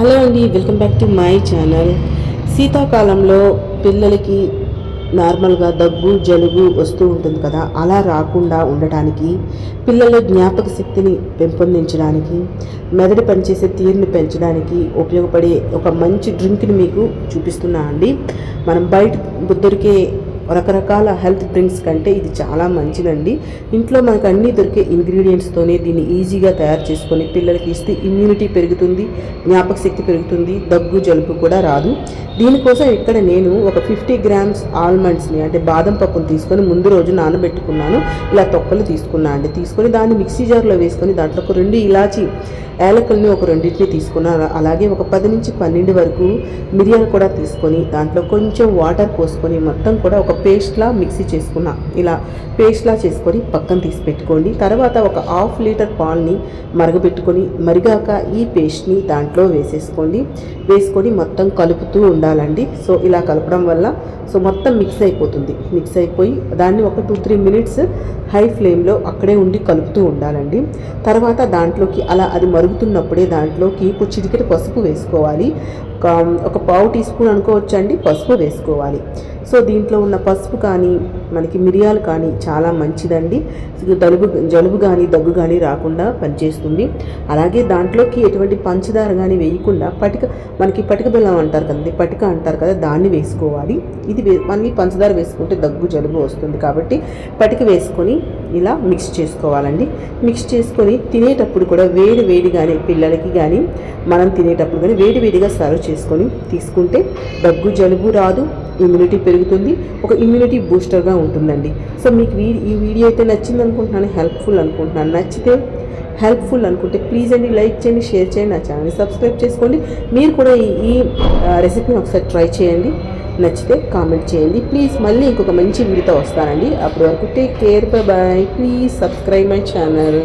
Hello అండి welcome back to my channel. శీతాకాలంలో పిల్లలకి నార్మల్గా దగ్గు జలుబు వస్తూ ఉంటుంది కదా అలా రాకుండా ఉండటానికి పిల్లల జ్ఞాపక శక్తిని పెంపొందించడానికి మెదడు పనిచేసే తీరుని పెంచడానికి ఉపయోగపడే ఒక మంచి డ్రింక్ని మీకు చూపిస్తున్నా అండి. మనం బయట దొరికే రకరకాల హెల్త్ డ్రింక్స్ కంటే ఇది చాలా మంచిదండి. ఇంట్లో మనకు అన్ని దొరికే ఇంగ్రీడియంట్స్తోనే దీన్ని ఈజీగా తయారు చేసుకొని పిల్లలకి ఇస్తే ఇమ్యూనిటీ పెరుగుతుంది జ్ఞాపక శక్తి పెరుగుతుంది దగ్గు జలుబు కూడా రాదు. దీనికోసం ఇక్కడ నేను ఒక ఫిఫ్టీ గ్రామ్స్ ఆల్మండ్స్ని అంటే బాదం పప్పును తీసుకొని ముందు రోజు నానబెట్టుకున్నాను. ఇలా తొక్కలు తీసుకున్నా అండి. తీసుకొని దాన్ని మిక్సీ జార్లో వేసుకొని దాంట్లో ఒక రెండు ఇలాచి ఏలకల్ని ఒక రెండింటిని తీసుకున్నాను అలాగే ఒక పది నుంచి పన్నెండు వరకు మిరియాలు కూడా తీసుకొని దాంట్లో కొంచెం వాటర్ పోసుకొని మొత్తం కూడా ఒక పేస్ట్లా మిక్సీ చేసుకున్నా. ఇలా పేస్ట్లా చేసుకొని పక్కన తీసి పెట్టుకోండి. తర్వాత ఒక హాఫ్ లీటర్ పాల్ని మరగబెట్టుకొని మరిగాక ఈ పేస్ట్ని దాంట్లో వేసేసుకోండి. వేసుకొని మొత్తం కలుపుతూ ఉండాలండి. సో ఇలా కలపడం వల్ల సో మొత్తం మిక్స్ అయిపోతుంది. మిక్స్ అయిపోయి దాన్ని ఒక టూ త్రీ మినిట్స్ హై ఫ్లేమ్లో అక్కడే ఉండి కలుపుతూ ఉండాలండి. తర్వాత దాంట్లోకి అలా అది మరుగుతున్నప్పుడే దాంట్లోకి ఒక పసుపు వేసుకోవాలి. ఒక ఒక పావు టీ స్పూన్ అనుకోవచ్చండి పసుపు వేసుకోవాలి. సో దీంట్లో ఉన్న పసుపు కానీ మనకి మిరియాలు కానీ చాలా మంచిదండి. జలుబు జలుబు కానీ దగ్గు కానీ రాకుండా పనిచేస్తుంది. అలాగే దాంట్లోకి ఎటువంటి పంచదార కానీ వేయకుండా పటిక మనకి పటిక బెల్లం అంటారు కదండి పటిక అంటారు కదా దాన్ని వేసుకోవాలి. ఇది మళ్ళీ పంచదార వేసుకుంటే దగ్గు జలుబు వస్తుంది కాబట్టి పటిక వేసుకొని ఇలా మిక్స్ చేసుకోవాలండి. మిక్స్ చేసుకొని తినేటప్పుడు కూడా వేడి వేడిగానే పిల్లలకి కానీ మనం తినేటప్పుడు కానీ వేడి వేడిగా సర్వ్ చేసుకొని తీసుకుంటే దగ్గు జలుబు రాదు ఇమ్యూనిటీ పెరుగుతుంది ఒక ఇమ్యూనిటీ బూస్టర్గా ఉంటుందండి. సో మీకు ఈ వీడియో అయితే నచ్చింది అనుకుంటున్నాను హెల్ప్ఫుల్ అనుకుంటున్నాను. నచ్చితే హెల్ప్ఫుల్ అనుకుంటే ప్లీజ్ అండి లైక్ చేయండి షేర్ చేయండి నా ఛానల్ని సబ్స్క్రైబ్ చేసుకోండి. మీరు కూడా ఈ రెసిపీని ఒకసారి ట్రై చేయండి. నచ్చితే కామెంట్ చేయండి. ప్లీజ్ మళ్ళీ ఇంకొక మంచి వీడియోతో వస్తానండి. అప్పటి వరకు take care bye please subscribe my channel